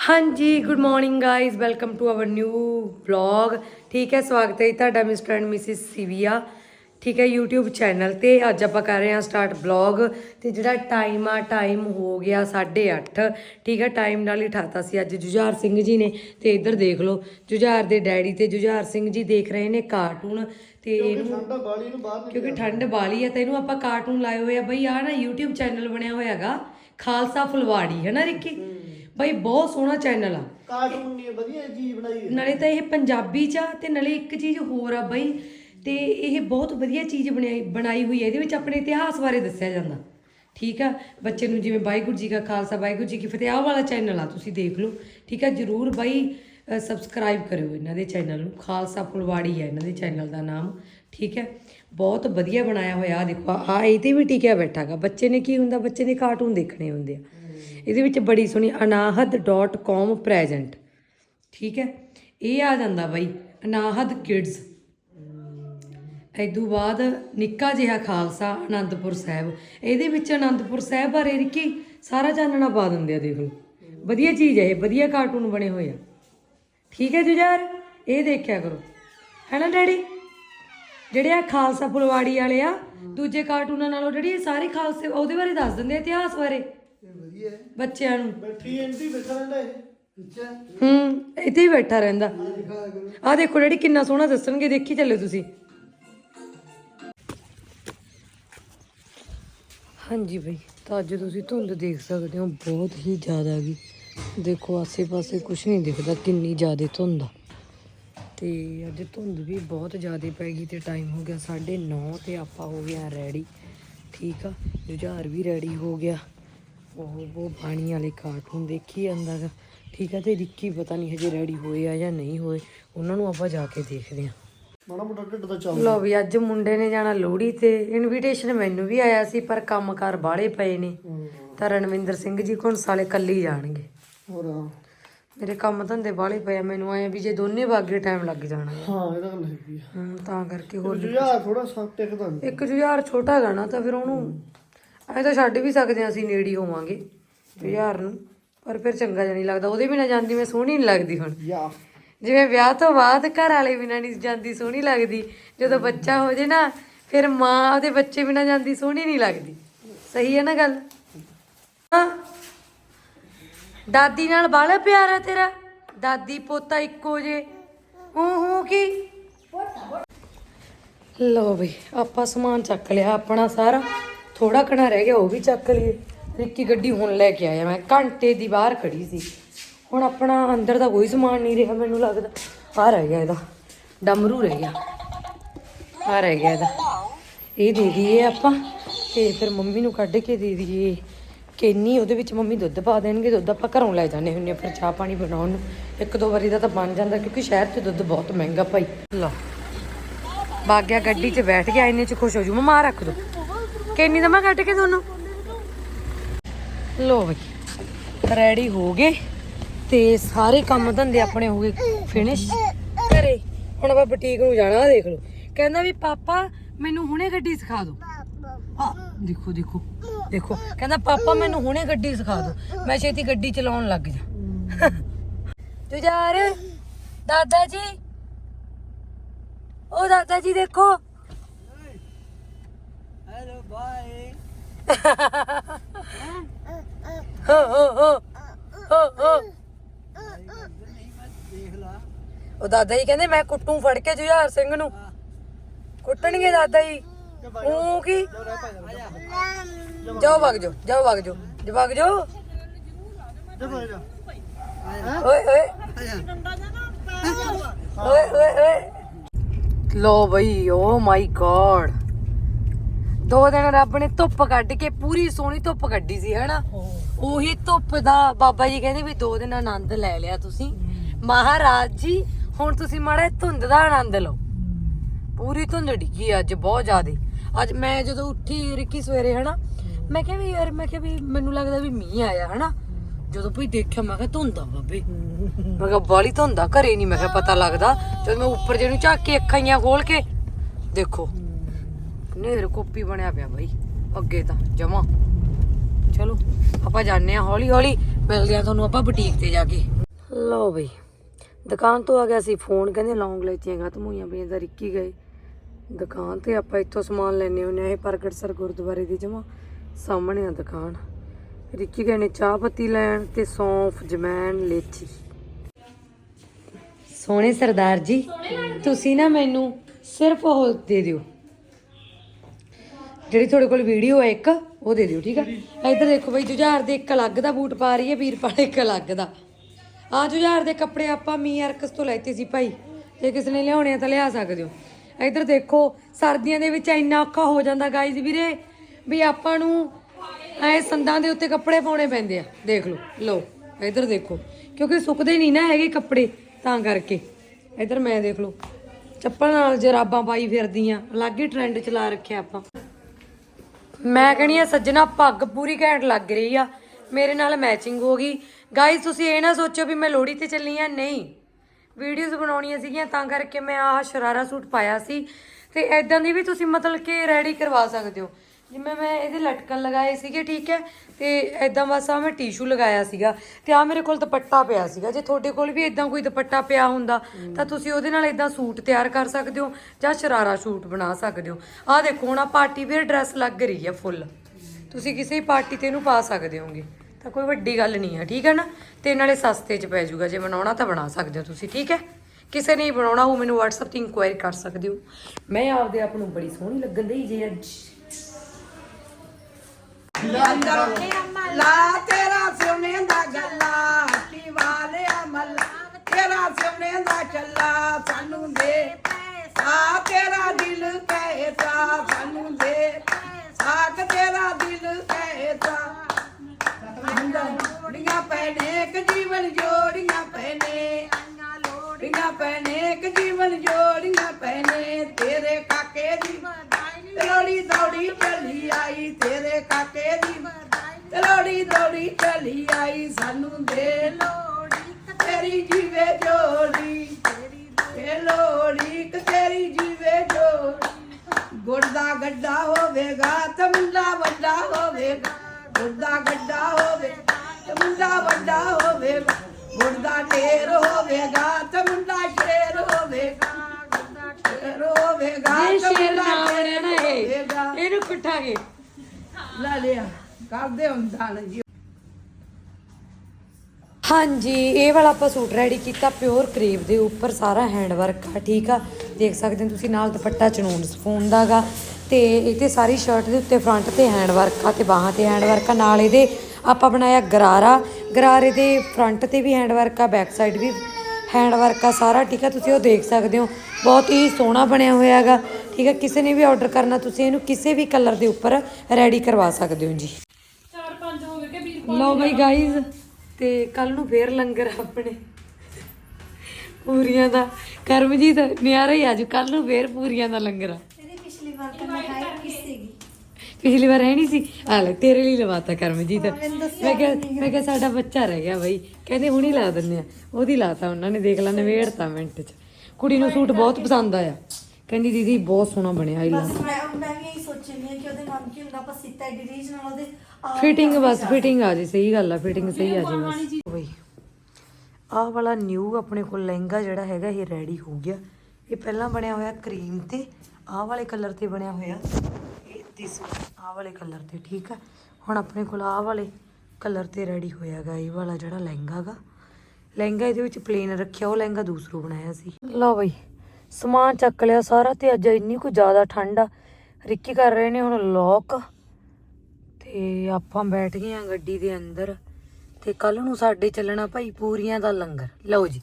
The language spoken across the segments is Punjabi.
ਹਾਂਜੀ good morning guys welcome to our new vlog ਠੀਕ ਹੈ ਸਵਾਗਤ ਹੈ ਤੁਹਾਡਾ ਮਿਸਟਰ ਐਂਡ ਮਿਸਿਸ ਸਿਵੀਆ। ਠੀਕ ਹੈ YouTube ਚੈਨਲ ਤੇ ਅੱਜ ਆਪਾਂ ਕਰ ਰਹੇ ਹਾਂ ਸਟਾਰਟ ਵਲੌਗ ਤੇ ਜਿਹੜਾ ਟਾਈਮ ਆ ਟਾਈਮ ਹੋ ਗਿਆ 8:30 ਠੀਕ ਹੈ ਟਾਈਮ ਨਾਲ ਹੀ ਠਾਤਾ ਸੀ ਅੱਜ ਜੁਝਾਰ ਸਿੰਘ ਜੀ ਨੇ। ਤੇ ਇੱਧਰ ਦੇਖ ਲਓ ਜੁਝਾਰ ਦੇ ਡੈਡੀ ਤੇ ਜੁਝਾਰ ਸਿੰਘ ਜੀ ਦੇਖ ਰਹੇ ਨੇ ਕਾਰਟੂਨ ਤੇ ਇਹਨੂੰ ਕਿਉਂਕਿ ਠੰਡ ਬਾਲੀ ਹੈ ਤੇ ਇਹਨੂੰ ਆਪਾਂ ਕਾਰਟੂਨ ਲਾਏ ਹੋਏ ਆ। ਬਈ ਆ ਨਾ YouTube ਚੈਨਲ ਬਣਿਆ ਹੋਇਆਗਾ ਖਾਲਸਾ ਫੁਲਵਾੜੀ। ਹੈ ਨਾ ਰਿੱਕੀ? ਬਈ ਬਹੁਤ ਸੋਹਣਾ ਚੈਨਲ ਆ। ਕਾਰਟੂਨ ਨਹੀਂ ਵਧੀਆ ਚੀਜ਼ ਬਣਾਈ ਹੈ ਨਾਲੇ ਤਾਂ ਇਹ ਪੰਜਾਬੀ ਚ ਆ ਤੇ ਨਾਲੇ ਇੱਕ ਚੀਜ਼ ਹੋਰ ਆ ਬਈ ਤੇ ਇਹ ਬਹੁਤ ਵਧੀਆ ਚੀਜ਼ ਬਣਾਈ ਬਣਾਈ ਹੋਈ ਹੈ ਇਹਦੇ ਵਿੱਚ ਆਪਣੇ ਇਤਿਹਾਸ ਬਾਰੇ ਦੱਸਿਆ ਜਾਂਦਾ। ਠੀਕ ਆ? ਬੱਚੇ ਨੂੰ ਜਿਵੇਂ ਵਾਹਿਗੁਰੂ ਜੀ ਕਾ ਖਾਲਸਾ ਵਾਹਿਗੁਰੂ ਜੀ ਕੀ ਫਤਿਹ ਆਹ ਵਾਲਾ ਚੈਨਲ ਆ ਤੁਸੀਂ ਦੇਖ ਲਓ। ਠੀਕ ਆ? ਜਰੂਰ ਬਾਈ ਸਬਸਕ੍ਰਾਈਬ ਕਰਿਓ ਇਹਨਾਂ ਦੇ ਚੈਨਲ ਨੂੰ। ਖਾਲਸਾ ਫੁਲਵਾੜੀ ਹੈ ਇਹਨਾਂ ਦੇ ਚੈਨਲ ਦਾ ਨਾਮ। ਠੀਕ ਹੈ ਬਹੁਤ ਵਧੀਆ ਬਣਾਇਆ ਹੋਇਆ ਆ ਦੇਖੋ ਆ ਇਹਦੇ ਵੀ ਟਿਕਿਆ ਬੈਠਾਗਾ ਬੱਚੇ ਨੇ ਕੀ ਹੁੰਦਾ? ਬੱਚੇ ਨੇ ਕਾਰਟੂਨ ਦੇਖਣੇ ਹੁੰਦੇ ਆ। ਇਹਦੇ ਵਿੱਚ ਬੜੀ ਸੋਹਣੀ ਅਨਾਹਦ.com ਪ੍ਰੈਜ਼ੈਂਟ ਠੀਕ ਹੈ? ਇਹ ਆ ਜਾਂਦਾ ਬਾਈ, ਅਨਾਹਦ ਕਿਡਸ ਇਦੋਂ ਬਾਅਦ ਨਿੱਕਾ ਜਿਹਾ ਖਾਲਸਾ ਆਨੰਦਪੁਰ ਸਾਹਿਬ। ਇਹਦੇ ਵਿੱਚ ਆਨੰਦਪੁਰ ਸਾਹਿਬ ਬਾਰੇ ਰਿੱਕੀ ਸਾਰਾ ਚਾਨਣਾ ਪਾ ਦਿੰਦੇ ਆ, ਦੇਖ ਲਓ। ਵਧੀਆ ਚੀਜ਼ ਹੈ ਇਹ, ਵਧੀਆ ਕਾਰਟੂਨ ਬਣੇ ਹੋਏ ਆ। ਠੀਕ ਹੈ ਜੁਝਾਰ? ਇਹ ਦੇਖਿਆ ਕਰੋ। ਹੈ ਨਾ ਡੈਡੀ? ਜਿਹੜੇ ਆ ਖਾਲਸਾ ਫੁਲਵਾੜੀ ਵਾਲੇ ਆ, ਦੂਜੇ ਕਾਰਟੂਨਾਂ ਨਾਲੋਂ ਜਿਹੜੀ ਇਹ ਸਾਰੇ ਖਾਲਸੇ, ਉਹਦੇ ਬਾਰੇ ਦੱਸ ਦਿੰਦੇ ਆ ਇਤਿਹਾਸ ਬਾਰੇ। ਇਹ ਵਧੀਆ ਹੈ। ਬੱਚਿਆਂ ਨੂੰ। ਬੈਠੀ ਐਂਟੀ ਬੈਠਾ ਰਹਿੰਦਾ ਇਹ। ਅੱਛਾ। ਹੂੰ ਇੱਥੇ ਹੀ ਬੈਠਾ ਰਹਿੰਦਾ। ਦਿਖਾ ਕਰੋ। ਆਹ ਦੇਖੋ ਡੈਡੀ ਕਿੰਨਾ ਸੋਹਣਾ ਦੱਸਣਗੇ ਦੇਖੀ ਚੱਲਿਓ ਤੁਸੀਂ। ਹਾਂਜੀ ਬਈ ਤਾਂ ਅੱਜ ਤੁਸੀਂ ਧੁੰਦ ਦੇਖ ਸਕਦੇ ਹੋ ਬਹੁਤ ਹੀ ਜ਼ਿਆਦਾ ਗਈ ਦੇਖੋ ਆਸੇ-ਪਾਸੇ ਕੁਝ ਨਹੀਂ ਦਿਖਦਾ ਕਿੰਨੀ ਜ਼ਿਆਦਾ ਧੁੰਦ ਆ। ਤੇ ਅੱਜ ਧੁੰਦ ਵੀ ਬਹੁਤ ਜ਼ਿਆਦਾ ਪੈ ਗਈ ਤੇ ਟਾਈਮ ਹੋ ਗਿਆ 9:30 ਤੇ ਆਪਾਂ ਹੋ ਗਿਆ ਰੈਡੀ ਠੀਕ ਆ? ਜੁਝਾਰ ਵੀ ਰੈਡੀ ਹੋ ਗਿਆ। ਉਹ ਉਹ ਪਾਣੀ ਵਾਲੇ ਕਾਰਟੂਨ ਦੇਖੀ ਜਾਂਦਾ ਗਾ ਠੀਕ ਆ ਤੇ ਰਿੱਕੀ ਪਤਾ ਨਹੀਂ ਹਜੇ ਰੈਡੀ ਹੋਏ ਆ ਜਾਂ ਨਹੀਂ ਹੋਏ। ਉਹਨਾਂ ਨੂੰ ਆਪਾਂ ਜਾ ਕੇ ਦੇਖਦੇ ਆ। ਮਾੜਾ ਮੋਟਾ ਢਿੱਡ ਦਾ ਚੱਲ ਲੋ ਵੀ ਅੱਜ ਮੁੰਡੇ ਨੇ ਜਾਣਾ ਲੋਹੜੀ ਤੇ। ਇਨਵੀਟੇਸ਼ਨ ਮੈਨੂੰ ਵੀ ਆਇਆ ਸੀ ਪਰ ਕੰਮਕਾਰ ਬਾਹਲੇ ਪਏ ਨੇ। ਤਾਂ ਰਣਵਿੰਦਰ ਸਿੰਘ ਜੀ ਕੋਣ ਸਾਲੇ ਕੱਲੀ ਜਾਣਗੇ। ਹੋਰ ਹਾਂ ਮੇਰੇ ਕੰਮ ਧੰਦੇ ਬਾਹਲੇ ਪਏ ਮੈਨੂੰ ਆਏ ਵੀ ਜੇ ਦੋਨੇ ਬਾਗੇ ਟਾਈਮ ਲੱਗ ਜਾਣਾ। ਹਾਂ ਇਹਦਾ ਆ। ਹਮ, ਤਾਂ ਕਰਕੇ ਹੋਰ ਜੁਝਾਰ ਥੋੜਾ ਸੱਤ ਟਿਕਦਾ ਨਹੀਂ ਇੱਕ ਜੁਝਾਰ ਛੋਟਾ ਨਾ ਤਾਂ ਫਿਰ ਉਹਨੂੰ ਐ ਤਾਂ ਛੱਡ ਵੀ ਸਕਦੇ ਹਾਂ ਅਸੀਂ ਨੇੜੇ ਹੋਵਾਂਗੇ ਜੁਝਾਰ ਨੂੰ ਪਰ ਫਿਰ ਚੰਗਾ ਜਿਹਾ ਨਹੀਂ ਲੱਗਦਾ। ਉਹਦੇ ਬਿਨਾ ਜਾਂਦੀ ਮੈਂ ਸੋਹਣੀ ਨਹੀਂ ਲੱਗਦੀ ਹੁਣ। ਯਾ। ਜਿਵੇਂ ਵਿਆਹ ਤੋਂ ਬਾਅਦ ਘਰ ਵਾਲੇ ਬਿਨਾ ਨਹੀਂ ਜਾਂਦੀ ਸੋਹਣੀ ਲੱਗਦੀ। ਜਦੋਂ ਬੱਚਾ ਹੋ ਜੇ ਨਾ ਫਿਰ ਮਾਂ ਉਹਦੇ ਬੱਚੇ ਬਿਨਾ ਜਾਂਦੀ ਸੋਹਣੀ ਨਹੀਂ ਲੱਗਦੀ। ਸਹੀ ਹੈ ਨਾ ਗੱਲ? ਹਾਂ। ਦਾਦੀ ਨਾਲ ਬਾਲਾ ਪਿਆਰ ਹੈ ਤੇਰਾ। ਦਾਦੀ ਪੋਤਾ ਇੱਕੋ ਜੇ। ਹੂੰ ਹੂੰ ਕੀ? ਲੋ ਬਈ ਆਪਾਂ ਸਮਾਨ ਚੱਕ ਲਿਆ ਆਪਣਾ ਸਾਰਾ। ਥੋੜਾ ਕਣਾ ਰਹਿ ਗਿਆ, ਉਹ ਵੀ ਚੱਕ ਲਈਏ। ਰਿੱਕੀ ਗੱਡੀ ਹੁਣ ਲੈ ਕੇ ਆਇਆ ਮੈਂ, ਘੰਟੇ ਦੀ ਬਾਹਰ ਖੜੀ ਸੀ। ਹੁਣ ਆਪਣਾ ਅੰਦਰ ਦਾ ਕੋਈ ਸਮਾਨ ਨਹੀਂ ਰਿਹਾ ਮੈਨੂੰ ਲੱਗਦਾ। ਆ ਰਹਿ ਗਿਆ ਇਹਦਾ, ਡਮਰੂ ਰਹਿ ਗਿਆ। ਆ ਰਹਿ ਗਿਆ ਇਹਦਾ। ਇਹ ਦੇ ਦਈਏ ਆਪਾਂ, ਤੇ ਫਿਰ ਮੰਮੀ ਨੂੰ ਕੱਢ ਕੇ ਦੇ ਦਈਏ। ਕੇਨੀ ਉਹਦੇ ਵਿੱਚ ਮੰਮੀ ਦੁੱਧ ਪਾ ਦੇਣਗੇ, ਦੁੱਧ ਆਪਾਂ ਘਰੋਂ ਲੈ ਜਾਂਦੇ ਹੁੰਨੇ ਆ ਫਿਰ ਚਾਹ ਪਾਣੀ ਬਣਾਉਣ ਨੂੰ। ਇੱਕ ਦੋ ਵਾਰੀ ਦਾ ਤਾਂ ਬਣ ਜਾਂਦਾ, ਕਿਉਂਕਿ ਸ਼ਹਿਰ 'ਚ ਦੁੱਧ ਬਹੁਤ ਮਹਿੰਗਾ ਭਾਈ। ਲਓ। ਬਾਗ ਗੱਡੀ 'ਚ ਬੈਠ ਗਿਆ, ਇੰਨੇ 'ਚ ਖੁਸ਼ ਹੋ ਜੂ ਮਮਾ ਰੱਖ ਦੋ। ਕੇਨੀ ਦਮਾ ਕੱਢ ਕੇ ਤੁਹਾਨੂੰ ਲੋ ਬਈ ਰੈਡੀ ਹੋ ਗਏ ਤੇ ਸਾਰੇ ਕੰਮ ਧੰਦੇ ਆਪਣੇ ਹੋ ਗਏ ਫਿਨਿਸ਼ ਘਰੇ, ਹੁਣ ਆਪਾਂ ਬੁਟੀਕ ਨੂੰ ਜਾਣਾ ਦੇਖ ਲਓ। ਕਹਿੰਦਾ ਵੀ, ਪਾਪਾ, ਮੈਨੂੰ ਹੁਣੇ ਗੱਡੀ ਸਿਖਾ ਦਿਓ। ਆ ਦੇਖੋ ਦੇਖੋ ਦੇਖੋ। ਕਹਿੰਦਾ, ਪਾਪਾ, ਮੈਨੂੰ ਹੁਣੇ ਗੱਡੀ ਸਿਖਾ ਦਿਓ। ਮੈਂ ਛੇਤੀ ਗੱਡੀ ਚਲਾਉਣ ਲੱਗ ਜਾ। ਜੁਝਾਰ ਦਾਦਾ ਜੀ। ਉਹ ਦਾਦਾ ਜੀ ਦੇਖੋ ਹੈਲੋ ਬਾਏ ਹੋ ਹੋ ਹੋ ਹੋ ਹੋ ਦੇਖ ਲਾ ਉਹ ਦਾਦਾ ਜੀ ਕਹਿੰਦੇ, ਮੈਂ ਕੁੱਟੂ ਫੜ ਕੇ ਜੁਝਾਰ ਸਿੰਘ ਨੂੰ। ਕੁੱਟਣਗੇ ਦਾਦਾ ਜੀ। ਉਹ ਕੀ? ਜਾਓ ਵਗ ਜਾਓ ਜਾਓ ਵਗ ਜਾਓ ਜੀ ਵਗ ਜਾਓ। ਓਏ ਓਏ। ਓਏ ਓਏ ਓਏ। ਲੋ ਬਈ ਓ ਮਾਈ ਗॉड ਦੋ ਦਿਨ ਰੱਬ ਨੇ ਧੁੱਪ ਕੱਢ ਕੇ ਪੂਰੀ ਸੋਹਣੀ ਧੁੱਪ ਕੱਢੀ ਸੀ ਹੈਨਾ? ਉਹੀ ਧੁੱਪ ਦਾ ਬਾਬਾ ਜੀ ਕਹਿੰਦੇ ਵੀ ਦੋ ਦਿਨ ਆਨੰਦ ਲੈ ਲਿਆ ਤੁਸੀਂ। ਮਹਾਰਾਜ ਜੀ ਹੁਣ ਤੁਸੀਂ ਮਾੜਾ ਧੁੰਦ ਦਾ ਆਨੰਦ ਲਓ। ਪੂਰੀ ਧੁੰਦ ਡਿੱਗੀ ਅੱਜ ਬਹੁਤ ਜ਼ਿਆਦੇ। ਅੱਜ ਮੈਂ ਜਦੋਂ ਉੱਠੀ ਰਿੱਕੀ ਸਵੇਰੇ ਹਨਾ ਮੈਂ ਕਿਹਾ ਵੀ ਯਾਰ ਮੈਂ ਕਿਹਾ ਵੀ ਮੈਨੂੰ ਲੱਗਦਾ ਵੀ ਮੀਂਹ ਆਇਆ ਹਨਾ। ਜਦੋਂ ਭਈ ਦੇਖਿਆ ਮੈਂ ਕਿਹਾ ਧੁੰਦ ਆ ਬਾਬੇ। ਮੈਂ ਕਿਹਾ ਬਾਲੀ ਧੁੰਦ ਆ ਘਰੇ ਨਹੀਂ ਮੈਂ ਕਿਹਾ ਪਤਾ ਲੱਗਦਾ। ਜਦੋਂ ਮੈਂ ਉੱਪਰ ਜਿਹਨੂੰ ਝਾਕ ਕੇ ਅੱਖਾਂ ਖੋਲ ਕੇ ਦੇਖੋ। ਨੇਰ ਕੋਪੀ ਬਣਿਆ ਪਿਆ ਬਾਈ। ਅੱਗੇ ਤਾਂ ਜਮਾ। ਚਲੋ ਆਪਾਂ ਜਾਣੇ ਆ ਹੌਲੀ ਹੌਲੀ ਮਿਲਦੇ ਆ ਤੁਹਾਨੂੰ ਆਪਾਂ ਬੁਟੀਕ ਤੇ ਜਾ ਕੇ। ਲਓ ਬਈ ਦੁਕਾਨ ਤੋਂ ਆ ਗਿਆ ਸੀ ਫੋਨ ਕਹਿੰਦੇ ਲੌਂਗ ਲੈਚੀਆਂ ਖਤਮ ਹੋਈਆਂ ਪਈਆਂ ਤਾਂ ਰਿੱਕੀ ਗਏ। ਦੁਕਾਨ ਤੇ ਆਪਾਂ ਇੱਥੋਂ ਸਮਾਨ ਲੈਣੇ ਹੁੰਦੇ ਆ ਇਹ ਪ੍ਰਗਟਸਰ ਗੁਰਦੁਆਰੇ ਦੀ ਜਮਾ ਸਾਹਮਣੇ ਆ ਦੁਕਾਨ। ਰਿੱਕੀ ਗਏ ਨੇ ਚਾਹ ਪੱਤੀ ਲੈਣ ਤੇ ਸੌਂਫ ਜਮੈਨ ਲੇਚੀ। ਸੋਹਣੇ ਸਰਦਾਰ ਜੀ ਤੁਸੀਂ ਨਾ ਮੈਨੂੰ ਸਿਰਫ ਉਹ ਦੇ ਦਿਓ। ਜਿਹੜੀ ਤੁਹਾਡੇ ਕੋਲ ਵੀਡੀਓ ਹੈ ਇੱਕ, ਉਹ ਦੇ ਦਿਓ, ਠੀਕ ਆ ਇੱਧਰ ਦੇਖੋ ਬਈ, ਜੁਝਾਰ ਦੇ ਇੱਕ ਅਲੱਗ ਦਾ ਬੂਟ ਪਾ ਰਹੀ ਹੈ, ਵੀਰਪਾਲ ਇੱਕ ਅਲੱਗ ਦਾ। ਆ ਜੁਝਾਰ ਦੇ ਕੱਪੜੇ ਆਪਾਂ ਮੀ ਅਰਕਸ ਤੋਂ ਲੈਤੇ ਸੀ ਭਾਈ। ਜੇ ਕਿਸੇ ਨੇ ਲਿਆਉਣੇ ਤਾਂ ਲਿਆ ਸਕਦੇ ਹੋ। ਇੱਧਰ ਦੇਖੋ, ਸਰਦੀਆਂ ਦੇ ਵਿੱਚ ਇੰਨਾ ਔਖਾ ਹੋ ਜਾਂਦਾ ਗਾਈਜ਼ ਵੀਰੇ, ਵੀ ਆਪਾਂ ਨੂੰ ਐ ਸੰਦਾਂ ਦੇ ਉੱਤੇ ਕੱਪੜੇ ਪਾਉਣੇ ਪੈਂਦੇ ਆ। ਦੇਖ ਲਓ ਲਓ, ਇੱਧਰ ਦੇਖੋ। ਕਿਉਂਕਿ ਸੁੱਕਦੇ ਨਹੀਂ ਨਾ ਹੈਗੇ ਕੱਪੜੇ, ਤਾਂ ਕਰਕੇ। ਇੱਧਰ ਮੈਂ ਦੇਖ ਲਓ, ਚੱਪਲ ਨਾਲ ਜਰਾਬਾਂ ਪਾਈ ਫਿਰਦੀਆਂ, ਅਲੱਗ ਹੀ ਟ੍ਰੈਂਡ ਚਲਾ ਰੱਖਿਆ ਆਪਾਂ। ਮੈਂ ਕਹਣੀ ਆ, ਸੱਜਣਾ ਪੱਗ ਪੂਰੀ ਘੈਂਟ ਲੱਗ ਰਹੀ ਆ। ਮੇਰੇ ਨਾਲ ਮੈਚਿੰਗ ਹੋ ਗਈ। ਗਾਇਸ ਤੁਸੀਂ ਇਹ ਨਾ ਸੋਚੋ ਵੀ ਮੈਂ ਲੋਹੜੀ ਤੇ ਚੱਲੀ ਆ, ਨਹੀਂ। ਵੀਡੀਓਜ਼ ਬਣਾਉਣੀਆਂ ਸੀਗੀਆਂ, ਤਾਂ ਕਰਕੇ ਮੈਂ ਆਹ ਸ਼ਰਾਰਾ ਸੂਟ ਪਾਇਆ ਸੀ। ਤੇ ਐਦਾਂ ਦੀ ਵੀ ਤੁਸੀਂ ਮਤਲਬ ਕਿ ਰੈਡੀ ਕਰਵਾ ਸਕਦੇ ਹੋ। ਜਿਵੇਂ ਮੈਂ ਇਹਦੇ ਲਟਕਣ ਲਗਾਏ ਸੀਗੇ, ਠੀਕ ਹੈ? ਤੇ ਐਦਾਂ ਬਸ ਆ ਮੈਂ ਟਿਸ਼ੂ ਲਗਾਇਆ ਸੀਗਾ। ਤੇ ਆ ਮੇਰੇ ਕੋਲ ਦੁਪੱਟਾ ਪਿਆ ਸੀਗਾ। ਜੇ ਤੁਹਾਡੇ ਕੋਲ ਵੀ ਐਦਾਂ ਕੋਈ ਦੁਪੱਟਾ ਪਿਆ ਹੁੰਦਾ, ਤਾਂ ਤੁਸੀਂ ਉਹਦੇ ਨਾਲ ਐਦਾਂ ਸੂਟ ਤਿਆਰ ਕਰ ਸਕਦੇ ਹੋ ਜਾਂ ਸ਼ਰਾਰਾ ਸੂਟ ਬਣਾ ਸਕਦੇ ਹੋ। ਆਹ ਦੇਖੋ, ਹੁਣ ਆ ਪਾਰਟੀ ਵੇਅਰ ਡਰੈਸ ਲੱਗ ਰਹੀ ਹੈ ਫੁੱਲ। ਤੁਸੀਂ ਕਿਸੇ ਪਾਰਟੀ ਤੇ ਇਹਨੂੰ ਪਾ ਸਕਦੇ ਹੋਗੇ ਤਾਂ ਕੋਈ ਵੱਡੀ ਗੱਲ ਨਹੀਂ ਹੈ, ਠੀਕ ਹੈ ਨਾ? ਤੇ ਨਾਲੇ ਸਸਤੇ 'ਚ ਪੈ ਜਾਊਗਾ। ਜੇ ਬਣਾਉਣਾ ਤਾਂ ਬਣਾ ਸਕਦੇ ਹੋ ਤੁਸੀਂ, ਠੀਕ ਹੈ? ਕਿਸੇ ਨੇ ਬਣਾਉਣਾ ਉਹ ਮੈਨੂੰ WhatsApp ਤੇ ਇਨਕੁਆਇਰੀ ਕਰ ਸਕਦੇ ਹੋ। ਮੈਂ ਆਪਦੇ ਆਪ ਨੂੰ ਬੜੀ ਸੋਹਣੀ ਲੱਗਣ ਦੀ ਜੇ ਅੱਜ। ਲਾ ਤੇਰਾ ਸੋਨੇ ਦਾ ਗੱਲਾ ਕੀ ਵਾਲਿਆ ਮੱਲਾ ਤੇਰਾ ਸੋਨੇ ਦਾ ਚੱਲਾ, ਸਾਨੂੰ ਦੇ। ਆ ਤੇਰਾ ਦਿਲ ਕਹਿਤਾ, ਸਾਨੂੰ ਦੇ। ਸਾਕ ਤੇਰਾ ਦਿਲ ਕਹਿਤਾ। ਲੋੜੀਆਂ ਪੈਣੇ, ਇੱਕ ਜੀਵਨ ਜੋੜੀਆਂ ਪੈਣੇ। ਲੋੜੀਆਂ ਪੈਣੇ, ਇੱਕ ਜੀਵਨ ਜੋੜੀਆਂ ਪੈਣੇ। ਤੇਰੇ ਕਾਕੇ ਦੀ ਲੋੜੀ ਦੌੜੀ ਚੱਲੀ ਆਈ, ਤੇਰੇ ਕਾਕੇ ਚੱਲੀ ਆਈ ਸਾਨੂੰ ਦੇ ਲੋੜੀ ਤੇਰੀ ਜੀਵੇ ਜੋੜੀ। ਇਹ ਲੋੜੀ ਤੇਰੀ ਜੀਵੇ ਜੋੜੀ। ਗੁੜ ਦਾ ਗੱਡਾ ਹੋਵੇਗਾ ਤੇ ਮੁੰਡਾ ਵੱਡਾ ਹੋਵੇਗਾ। ਗੁੜ ਦਾ ਗੱਡਾ ਹੋਵੇਗਾ ਤੇ ਮੁੰਡਾ ਵੱਡਾ ਹੋਵੇਗਾ। ਗੁੜ ਦਾ ਢੇਰ ਹੋਵੇਗਾ ਤੇ ਮੁੰਡਾ ਸ਼ੇਰ ਹੋਵੇਗਾ। ਸ਼ੇਰ ਹੋਵੇਗਾ ਇਹ ਤੇ ਸ਼ੇਰ ਮੁੰਡਾ ਨਾ ਬਣਿਆ ਨਾ ਇਹ ਹੋਵੇਗਾ। ਇਹਨੂੰ ਕੁੱਟਾਂਗੇ ਲੈ ਲਿਆ ਕਰਦੇ ਹੁੰਦਾ ਨਾ ਜੀ। ਹਾਂਜੀ ਇਹ ਵਾਲਾ ਆਪਾਂ ਸੂਟ ਰੈਡੀ ਕੀਤਾ ਪਿਓਰ ਕਰੀਬ ਦੇ ਉੱਪਰ ਸਾਰਾ ਹੈਂਡ ਵਰਕ ਆ ਠੀਕ ਆ? ਦੇਖ ਸਕਦੇ ਹੋ ਤੁਸੀਂ ਨਾਲ ਦੁਪੱਟਾ ਚਨੂਨ ਸਫੂਨ ਦਾਗਾ। ਤੇ ਇਹ ਤੇ ਸਾਰੀ ਸ਼ਰਟ ਦੇ ਉੱਤੇ ਫਰੰਟ ਤੇ ਹੈਂਡ ਵਰਕ ਆ ਤੇ ਬਾਹਾਂ ਤੇ ਹੈਂਡ ਵਰਕ ਆ। ਨਾਲ ਇਹਦੇ ਆਪਾਂ ਬਣਾਇਆ ਗਰਾਰਾ। ਗਰਾਰੇ ਦੇ ਫਰੰਟ ਤੇ ਵੀ ਹੈਂਡ ਵਰਕ ਆ ਬੈਕ ਸਾਈਡ ਵੀ ਹੈਂਡ ਵਰਕ ਆ ਸਾਰਾ ਠੀਕ ਆ? ਤੁਸੀਂ ਉਹ ਦੇਖ ਸਕਦੇ ਹੋ ਬਹੁਤ ਹੀ ਸੋਹਣਾ ਬਣਿਆ ਹੋਇਆ ਹੈਗਾ। ਠੀਕ ਆ ਕਿਸੇ ਨੇ ਵੀ ਆਰਡਰ ਕਰਨਾ ਤੁਸੀਂ ਇਹਨੂੰ ਕਿਸੇ ਵੀ ਕਲਰ ਦੇ ਉੱਪਰ ਰੈਡੀ ਕਰਵਾ ਸਕਦੇ ਹੋ ਜੀ। ਲਓ ਬਈ ਗਾਈਜ਼ ਤੇ ਕੱਲ ਨੂੰ ਫੇਰ ਲੰਗਰ ਆਪਣੇ। ਪੂਰੀਆਂ ਦਾ। ਕਰਮਜੀਤ ਨਿਆਰਾ ਹੀ ਆਜੂ ਕੱਲ ਨੂੰ ਫੇਰ ਪੂਰੀਆਂ ਦਾ ਲੰਗਰ ਆ। ਪਿਛਲੀ ਵਾਰ ਹੈ ਨਹੀਂ ਸੀ? ਆ ਲੈ ਤੇਰੇ ਲਈ ਲਵਾਤਾ ਕਰਮਜੀਤ। ਮੈਂ ਕਿਹਾ ਮੈਂ ਕਿਹਾ ਸਾਡਾ ਬੱਚਾ ਰਹਿ ਗਿਆ ਬਈ। ਕਹਿੰਦੇ ਹੁਣੀ ਲਾ ਦਿੰਦੇ ਆ। ਉਹਦੀ ਲਾਤਾ ਉਹਨਾਂ ਨੇ ਦੇਖ ਲਾ ਨਵੇੜਤਾ ਮਿੰਟ ਚ। ਕੁੜੀ ਨੂੰ ਸੂਟ ਬਹੁਤ ਪਸੰਦ ਆਇਆ। ਕਹਿੰਦੀ ਦੀਦੀ ਬਹੁਤ ਸੋਹਣਾ ਬਣਿਆ ਆਈ ਲਾ ਬਸ ਮੈਂ ਮੈਂ ਵੀ ਇਹੀ ਸੋਚੀ ਨਹੀਂ ਕਿ ਉਹਦੇ ਨਾਮ ਕੀ ਹੁੰਦਾ ਆਪਾਂ ਸੀਤਾ ਐਡੀ ਰੀਜ ਨਾਲ ਉਹਦੇ ਫਿਟਿੰਗ ਬਸ ਫਿਟਿੰਗ ਆ ਜੀ, ਸਹੀ ਗੱਲ ਆ ਫਿਟਿੰਗ ਸਹੀ ਆ ਜੀ, ਬਸ। ਬਈ, ਆਹ ਵਾਲਾ ਨਿਊ ਆਪਣੇ ਕੋਲ ਲਹਿੰਗਾ ਜਿਹੜਾ ਹੈਗਾ, ਇਹ ਰੈਡੀ ਹੋ ਗਿਆ। ਇਹ ਪਹਿਲਾਂ ਬਣਿਆ ਹੋਇਆ ਕਰੀਮ ਤੇ, ਆਹ ਵਾਲੇ ਕਲਰ ਤੇ ਬਣਿਆ ਹੋਇਆ। ਇਹ ਦਿਸ ਆਹ ਵਾਲੇ ਕਲਰ ਤੇ, ਠੀਕ ਆ? ਹੁਣ ਆਪਣੇ ਕੋਲ ਆਹ ਵਾਲੇ ਕਲਰ ਤੇ ਰੈਡੀ ਹੋਇਆਗਾ ਇਹ ਵਾਲਾ ਜਿਹੜਾ ਲਹਿੰਗਾ ਲਹਿੰਗਾ ਇਹਦੇ ਵਿੱਚ ਪਲੇਨ ਰੱਖਿਆ, ਉਹ ਲਹਿੰਗਾ ਦੂਸਰੋ ਬਣਾਇਆ ਸੀ। ਲਓ ਬਈ, ਸਮਾਨ ਚੱਕ ਲਿਆ ਸਾਰਾ ਤੇ ਅੱਜ ਇੰਨੀ ਕੁ ਜ਼ਿਆਦਾ ਠੰਡ ਆ। ਰਿੱਕੀ ਕਰ ਰਹੇ ਨੇ ਹੁਣ ਲੋਕ ਤੇ ਆਪਾਂ ਬੈਠ ਗਏ ਆ ਗੱਡੀ ਦੇ ਅੰਦਰ ਤੇ ਕੱਲ ਨੂੰ ਸਾਡੇ ਚੱਲਣਾ ਭਾਈ ਪੂਰੀਆਂ ਦਾ ਲੰਗਰ। ਲਓ ਜੀ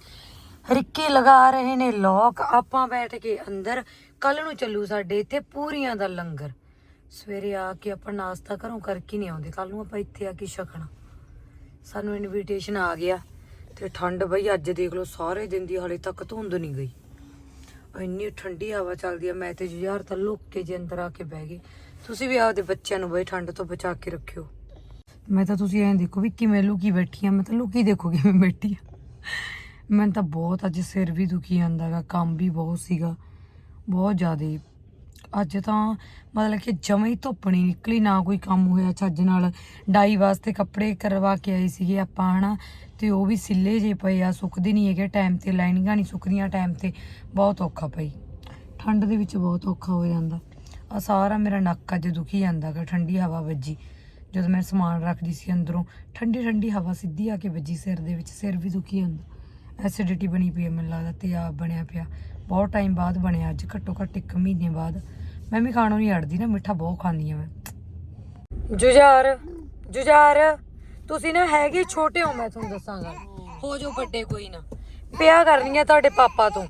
ਰਿੱਕੇ ਲਗਾ ਰਹੇ ਨੇ ਲੋਕ, ਆਪਾਂ ਬੈਠ ਕੇ ਅੰਦਰ ਕੱਲ ਨੂੰ ਚੱਲੂ ਸਾਡੇ ਇੱਥੇ ਪੂਰੀਆਂ ਦਾ ਲੰਗਰ। ਸਵੇਰੇ ਆ ਕੇ ਆਪਾਂ ਨਾਸ਼ਤਾ ਘਰੋਂ ਕਰਕੇ ਨਹੀਂ ਆਉਂਦੇ ਕੱਲ ਨੂੰ ਆਪਾਂ ਇੱਥੇ ਆ ਕੇ ਛਕਣਾ। ਸਾਨੂੰ ਇਨਵੀਟੇਸ਼ਨ ਆ ਗਿਆ ਤੇ ਠੰਡ ਬਈ, ਅੱਜ ਦੇਖ ਲਓ, ਸਾਰੇ ਦਿਨ ਦੀ ਹਾਲੇ ਤੱਕ ਧੁੰਦ ਨਹੀਂ ਗਈ। ਇੰਨੀ ਠੰਡੀ ਹਵਾ ਚੱਲਦੀ ਆ, ਮੈਂ ਤੇ ਯਾਰ ਤਾਂ ਲੁੱਕ ਕੇ ਜੇ ਅੰਦਰ ਆ ਕੇ ਬਹਿ ਗਏ ਤੁਸੀਂ ਵੀ ਆਪਦੇ ਬੱਚਿਆਂ ਨੂੰ ਬਈ ਠੰਡ ਤੋਂ ਬਚਾ ਕੇ ਰੱਖਿਓ। ਮੈਂ ਤਾਂ ਤੁਸੀਂ ਐਂ ਦੇਖੋ ਵੀ ਕਿਵੇਂ ਲੁਕੀ ਬੈਠੀ ਆ, ਮੈਂ ਤਾਂ ਲੁਕੀ ਦੇਖੋ ਕਿਵੇਂ ਬੈਠੀ ਆ। ਮੈਨੂੰ ਤਾਂ ਬਹੁਤ ਅੱਜ ਸਿਰ ਵੀ ਦੁਖੀ ਜਾਂਦਾਗਾ ਕੰਮ ਵੀ ਬਹੁਤ ਸੀਗਾ, ਬਹੁਤ ਜ਼ਿਆਦਾ ਅੱਜ ਤਾਂ ਮਤਲਬ ਕਿ ਜਮੇ ਹੀ ਧੁੱਪ ਨਹੀਂ ਨਿਕਲੀ, ਨਾ ਕੋਈ ਕੰਮ ਹੋਇਆ ਚੱਜ ਨਾਲ। ਡਾਈ ਵਾਸਤੇ ਕੱਪੜੇ ਕਰਵਾ ਕੇ ਆਏ ਸੀਗੇ ਆਪਾਂ, ਹਨਾ। ਤੇ ਉਹ ਵੀ ਸਿੱਲੇ ਜੇ ਪਏ ਆ, ਸੁੱਕਦੇ ਨਹੀਂ ਹੈਗੇ। ਟਾਈਮ ਤੇ ਲਾਈਨਿੰਗਾਂ ਨਹੀਂ ਸੁੱਕਦੀਆਂ ਟਾਈਮ ਤੇ ਬਹੁਤ ਔਖਾ ਪਈ। ਠੰਡ ਦੇ ਵਿੱਚ ਬਹੁਤ ਔਖਾ ਹੋ ਜਾਂਦਾ। ਆ ਸਾਰਾ ਮੇਰਾ ਨੱਕ ਅੱਜ ਦੁਖੀ ਜਾਂਦਾ ਗਾ, ਠੰਡੀ ਹਵਾ ਵੱਜੀ। ਜਦੋਂ ਮੈਂ ਸਮਾਨ ਰੱਖਦੀ ਸੀ ਅੰਦਰੋਂ, ਠੰਡੀ ਠੰਡੀ ਹਵਾ ਸਿੱਧੀ ਆ ਕੇ ਵੱਜੀ ਸਿਰ ਦੇ ਵਿੱਚ, ਸਿਰ ਵੀ ਦੁਖੀ ਜਾਂਦਾ ਐਸਿਡਿਟੀ ਬਣੀ ਪਈ ਹੈ ਮੈਨੂੰ ਲੱਗਦਾ, ਤੇਜ਼ਾਬ ਬਣਿਆ ਪਿਆ। ਬਹੁਤ ਟਾਈਮ ਬਾਅਦ ਬਣਿਆ ਅੱਜ ਘੱਟੋ ਘੱਟ 1 ਮਹੀਨੇ ਬਾਅਦ। ਮੈਂ ਵੀ ਖਾਣੋਂ ਨਹੀਂ ਹਟਦੀ ਨਾ ਮਿੱਠਾ ਬਹੁਤ ਖਾਂਦੀ ਆ ਮੈਂ। ਜੁਝਾਰ ਜੁਝਾਰ ਤੁਸੀਂ ਨਾ ਹੈਗੇ ਛੋਟੇ ਹੋ ਮੈਂ ਤੁਹਾਨੂੰ ਦੱਸਾਂਗਾ। ਹੋ ਜੋ ਵੱਡੇ ਕੋਈ ਨਾ। ਪਿਆ ਕਰਨੀ ਆ ਤੁਹਾਡੇ ਪਾਪਾ ਤੋਂ।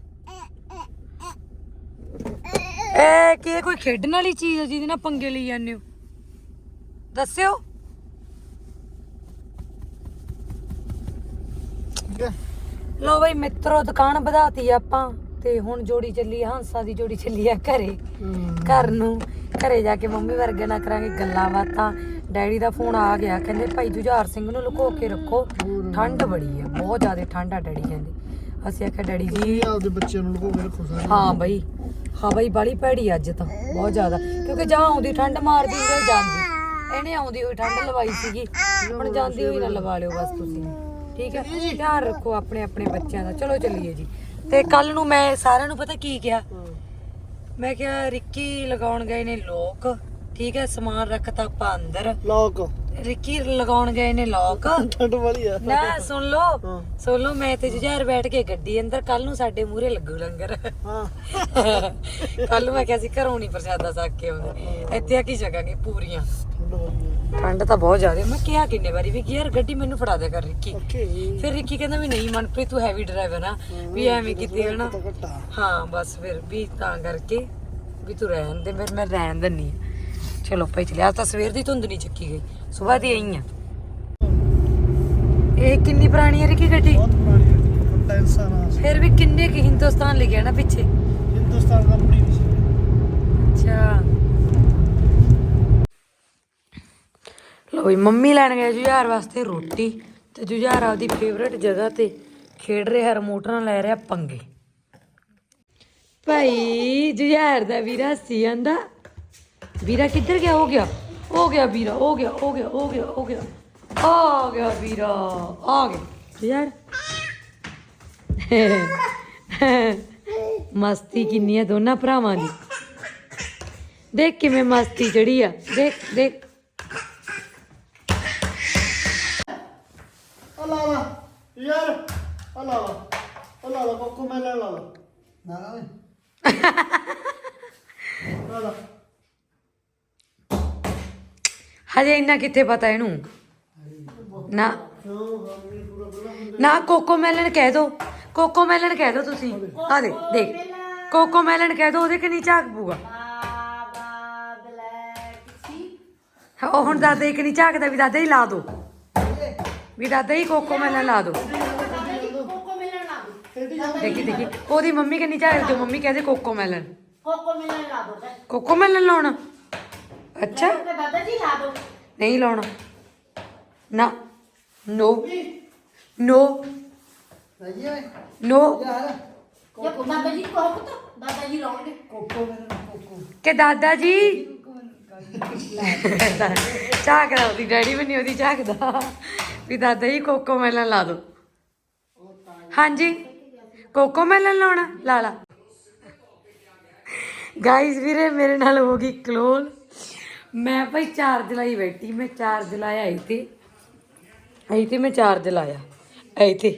ਇਹ ਕੀ ਇਹ ਕੋਈ ਖੇਡਣ ਵਾਲੀ ਚੀਜ਼ ਹੈ ਜਿਹਦੇ ਨਾਲ ਪੰਗੇ ਲਈ ਜਾਂਦੇ ਹੋ? ਦੱਸਿਓ। ਲੋ ਬਈ ਮਿੱਤਰੋ ਦੁਕਾਨ ਵਧਾਤੀ ਆਪਾਂ। ਤੇ ਹੁਣ ਜੋੜੀ ਚੱਲੀ ਆ ਹੰਸਾ ਦੀ ਜੋੜੀ ਚੱਲੀ ਆ ਘਰੇ। ਘਰ ਨੂੰ ਘਰੇ ਜਾ ਕੇ ਮੰਮੀ ਵਰਗੇ ਨਾਲ ਕਰਾਂਗੇ ਗੱਲਾਂ ਬਾਤਾਂ। ਡੈਡੀ ਦਾ ਫੋਨ ਆ ਗਿਆ ਕਹਿੰਦੇ ਭਾਈ ਜੁਝਾਰ ਸਿੰਘ ਨੂੰ ਲੁਕੋ ਕੇ ਰੱਖੋ। ਠੰਡ ਬੜੀ ਆ ਬਹੁਤ ਜ਼ਿਆਦਾ ਠੰਡ ਆ ਡੈਡੀ ਕਹਿੰਦੇ। ਅਸੀਂ ਆਖਿਆ ਡੈਡੀ ਜੀ। ਆਪਦੇ ਬੱਚਿਆਂ ਨੂੰ ਲੁਕੋ ਕੇ ਰੱਖੋ ਸਾਰੇ। ਹਾਂ ਬਈ ਹਾਂ ਬਈ ਬਾਲੀ ਭੈੜੀ ਅੱਜ ਤਾਂ ਬਹੁਤ ਜ਼ਿਆਦਾ। ਕਿਉਂਕਿ ਜਾਂ ਆਉਂਦੀ ਠੰਡ ਮਾਰਦੀ ਹੋਈ ਜਾਂਦੀ। ਇਹਨੇ ਆਉਂਦੀ ਹੋਈ ਠੰਡ ਲਵਾਈ ਸੀਗੀ ਹੁਣ ਜਾਂਦੀ ਹੋਈ ਨਾ ਲਵਾ ਲਿਓ ਬਸ ਤੁਸੀਂ। ਠੀਕ ਹੈ ਧਿਆਨ ਰੱਖੋ ਆਪਣੇ ਆਪਣੇ ਬੱਚਿਆਂ ਦਾ। ਚਲੋ ਚੱਲੀਏ ਜੀ। ਤੇ ਕੱਲ ਨੂੰ ਮੈਂ ਸਾਰਿਆਂ ਨੂੰ ਪਤਾ ਕੀ ਕਿਹਾ? ਮੈਂ ਕਿਹਾ ਰਿੱਕੀ ਲਗਾਉਣ ਗਏ ਨੇ ਲੋਕ ਠੀਕ ਹੈ ਸਮਾਨ ਰੱਖਤਾ ਆਪਾਂ ਅੰਦਰ। ਲੋਕ। ਰਿੱਕੀ ਲਗਾਉਣ ਗਏ ਨੇ ਲੋਕ। ਠੰਡ ਵਾਲੀ ਆ। ਨਾ ਸੁਣ ਲਓ। ਹਾਂ। ਸੁਣ ਲਓ ਮੈਂ ਤੇ ਜੁਝਾਰ ਬੈਠ ਕੇ ਗੱਡੀ ਅੰਦਰ ਕੱਲ ਨੂੰ ਸਾਡੇ ਮੂਹਰੇ ਲੱਗੂ ਲੰਗਰ। ਹਾਂ। ਕੱਲ ਨੂੰ ਮੈਂ ਕਿਹਾ ਸੀ ਘਰੋਂ ਨਹੀਂ ਪ੍ਰਸ਼ਾਦਾ ਸਾਕ ਕੇ ਆਉਂਦੇ। ਇੱਥੇ ਆ ਕੀ ਛਕਾਂਗੇ ਪੂਰੀਆਂ। ਠੰਡ ਤਾਂ ਬਹੁਤ ਜ਼ਿਆਦਾ ਮੈਂ ਕਿਹਾ ਕਿੰਨੇ ਵਾਰੀ ਵੀ ਯਾਰ ਗੱਡੀ ਮੈਨੂੰ ਫੜਾ ਦੇ ਕਰ ਰਿੱਕੀ। ਫਿਰ ਰਿੱਕੀ ਕਹਿੰਦਾ ਵੀ ਨਹੀਂ ਮਨਪ੍ਰੀਤ ਤੂੰ ਹੈਵੀ ਡਰਾਈਵਰ ਆ ਵੀ ਐਵੇਂ ਕਿਤੇ ਤਾਂ ਘਟਾ ਹਾਂ ਬਸ ਫਿਰ ਵੀ ਤਾਂ ਕਰਕੇ ਵੀ ਤੂੰ ਰਹਿਣ ਦੇ ਫਿਰ ਮੈਂ ਰਹਿਣ ਦਿੰਨੀ ਚਲੋ ਭਾਈ ਚਲਿਆ ਤਾਂ ਸਵੇਰ ਦੀ ਧੁੰਦ ਨਹੀਂ ਚੱਕੀ ਗਈ ਸਵੇਰ ਦੀ ਆਈ ਆ। ਇਹ ਕਿੰਨੀ ਪੁਰਾਣੀ ਹੈ ਰਿੱਕੀ ਗੱਡੀ? ਬਹੁਤ ਪੁਰਾਣੀ ਫਿਰ ਵੀ ਕਿੰਨੇ ਕਿ ਹਿੰਦੁਸਤਾਨ ਲਿਖਿਆ ਨਾ ਪਿੱਛੇ? ਹਿੰਦੁਸਤਾਨ ਕੰਪਨੀ ਅੱਛਾ। ਲੋ ਵੀ ਮੰਮੀ ਲੈਣ ਗਏ ਜੁਝਾਰ ਵਾਸਤੇ ਰੋਟੀ ਤੇ ਜੁਝਾਰ ਆਪਦੀ ਫੇਵਰੇਟ ਜਗ੍ਹਾ ਤੇ ਖੇਡ ਰਿਹਾ ਰਿਮੋਟ ਨਾਲ ਲੈ ਰਿਹਾ ਪੰਗੇ। ਭਾਈ, ਜੁਝਾਰ ਦਾ ਵੀਰਾ ਸੀ ਆਂਦਾ। ਵੀਰਾ ਕਿੱਧਰ ਗਿਆ? ਹੋ ਗਿਆ। ਹੋ ਗਿਆ ਵੀਰਾ, ਹੋ ਗਿਆ ਹੋ ਗਿਆ ਹੋ ਗਿਆ ਹੋ ਗਿਆ। ਆ ਗਿਆ ਵੀਰਾ, ਆ ਗਿਆ। ਜੁਝਾਰ। ਮਸਤੀ ਕਿੰਨੀ ਹੈ ਦੋਨਾਂ ਭਰਾਵਾਂ ਦੀ। ਦੇਖ ਕਿਵੇਂ ਮਸਤੀ ਚੜੀ ਆ। ਦੇਖ ਦੇਖ। ਕੋਕੋ ਮੈਂ ਲੈ ਲਾ ਲਾ ਨਾ ਨਾ ਲਾ ਲਾ ਹਜੇ ਇੰਨਾ ਕਿੱਥੇ ਪਤਾ ਇਹਨੂੰ ਨਾ ਨਾ ਕੋਕੋ ਮੈਲਨ ਕਹਿ ਦੋ ਕੋਕੋ ਮੈਲਨ ਕਹਿ ਦੋ ਤੁਸੀਂ ਆ ਦੇ ਦੇਖ ਕੋਕੋ ਮੈਲਨ ਕਹਿ ਦੋ ਉਹਦੇ ਕਿ ਨਹੀਂ ਝਾਕ ਪੂਗਾ ਹਾਂ, ਉਹ ਹੁਣ ਦਾਦਾ ਇੱਕ ਨਹੀਂ ਝਾਕਦਾ ਵੀ ਦਾਦਾ ਹੀ ਲਾ ਦੋ ਵੀ ਦਾਦਾ ਹੀ ਕੋਕੋ ਮੈਲਨ ਲਾ ਦੋ ਦੇਖੀ ਦੇਖੀ। ਉਹਦੀ ਮੰਮੀ ਕਿ ਨਹੀਂ ਝਾਕਦੀ ਜੋ ਮੰਮੀ ਕਹਿੰਦੇ ਕੋਕੋ ਮੈਲਨ। ਕੋਕੋ ਮਿਲਣ ਲਾ ਦੋ ਤੇ ਕੋਕੋ ਮੈਲਨ ਲਾਉਣਾ? ਅੱਛਾ। ਦਾਦਾ ਜੀ ਲਾ ਦੋ। ਨਹੀਂ ਲਾਉਣਾ। ਨਾ। ਨੋ। ਨੋ। ਨੋ। ਜੇ ਕੋ ਦਾਦਾ ਜੀ ਕਹੋ ਪੁੱਤ? ਦਾਦਾ ਜੀ ਲਾਉਣਗੇ। ਕਿ ਦਾਦਾ ਜੀ? ਝਾਕਦਾ ਉਹਦੀ ਡੈਡੀ ਵੀ ਨਹੀਂ ਉਹਦੀ ਝਾਕਦਾ ਵੀ ਦਾਦਾ ਜੀ ਕੋਕੋ ਮੈਲਨ ਲਾ ਦੋ। ਹਾਂਜੀ। ਕੋਕੋ ਮੈਲਨ ਲਾਉਣਾ? ਲਾ ਲਾ। ਗਾਇਸ ਵੀਰੇ, ਮੇਰੇ ਨਾਲ ਹੋ ਗਈ ਕਲੋਲ ਮੈਂ ਭਾਈ ਚਾਰਜ ਲਾਈ ਬੈਠੀ, ਮੈਂ ਚਾਰਜ ਲਾਇਆ ਇੱਥੇ ਇੱਥੇ ਮੈਂ ਚਾਰਜ ਲਾਇਆ ਇੱਥੇ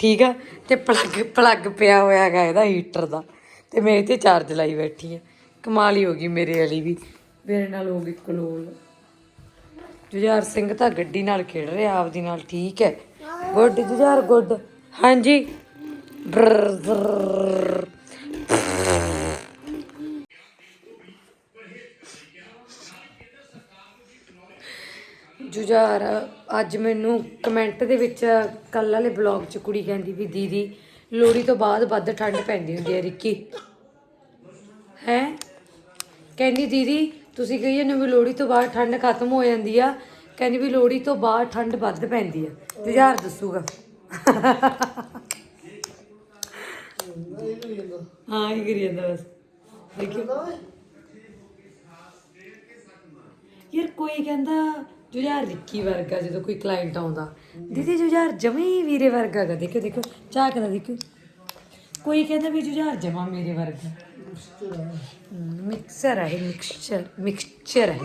ਠੀਕ ਆ? ਤੇ ਪਲੱਗ ਪਲੱਗ ਪਿਆ ਹੋਇਆ ਹੈਗਾ ਇਹਦਾ ਹੀਟਰ ਦਾ। ਤੇ ਮੈਂ ਇੱਥੇ ਚਾਰਜ ਲਾਈ ਬੈਠੀ ਆ। ਕਮਾਲ ਹੀ ਹੋ ਗਈ ਮੇਰੇ ਵਾਲੀ ਵੀ। ਮੇਰੇ ਨਾਲ ਹੋ ਗਈ ਕਲੋਲ ਜੁਝਾਰ ਸਿੰਘ ਤਾਂ ਗੱਡੀ ਨਾਲ ਖੇਡ ਰਿਹਾ, ਆਪਦੀ ਨਾਲ ਠੀਕ ਹੈ। Good Jujhar, good. ਹਾਂਜੀ? ਬਰਰ, ਬਰਰ। ਜੁਝਾਰ ਅੱਜ ਮੈਨੂੰ ਕਮੈਂਟ ਦੇ ਵਿੱਚ ਕੱਲ ਵਾਲੇ ਬਲੌਗ 'ਚ ਕੁੜੀ ਕਹਿੰਦੀ ਵੀ ਦੀਦੀ ਲੋਹੜੀ ਤੋਂ ਬਾਅਦ ਵੱਧ ਠੰਡ ਪੈਂਦੀ ਹੁੰਦੀ ਹੈ ਰਿੱਕੀ। ਹੈ? ਕਹਿੰਦੀ ਦੀਦੀ ਤੁਸੀਂ ਕਹੀ ਨੇ ਵੀ ਲੋਹੜੀ ਤੋਂ ਬਾਅਦ ਠੰਡ ਖਤਮ ਹੋ ਜਾਂਦੀ ਆ? ਕਹਿੰਦੀ ਵੀ ਲੋਹੜੀ ਤੋਂ ਬਾਅਦ ਠੰਡ ਵੱਧ ਪੈਂਦੀ ਆ। ਜੁਝਾਰ ਦੱਸੂਗਾ। ਹਾਂ, ਇਹ ਕਰੀ ਜਾਂਦਾ ਬਸ। ਦੇਖਿਓ। ਯਾਰ ਕੋਈ ਕਹਿੰਦਾ ਜੁਝਾਰ ਰਿੱਕੀ ਵਰਗਾ, ਜਦੋਂ ਕੋਈ ਕਲਾਇੰਟ ਆਉਂਦਾ। ਦੀਦੀ, ਜੁਝਾਰ ਜਮੀ ਵੀਰੇ ਵਰਗਾ ਗਾ। ਦੇਖੋ ਦੇਖੋ ਝਾਕਦਾ ਦੇਖੋ ਕੋਈ ਕਹਿੰਦਾ ਵੀ ਜੁਝਾਰ ਜਮਾ ਮੇਰੇ ਵਰਗਾ। ਮਿਕਸਰ ਹੈ ਮਿਕਸਚਰ ਮਿਕਸਚਰ ਹੈ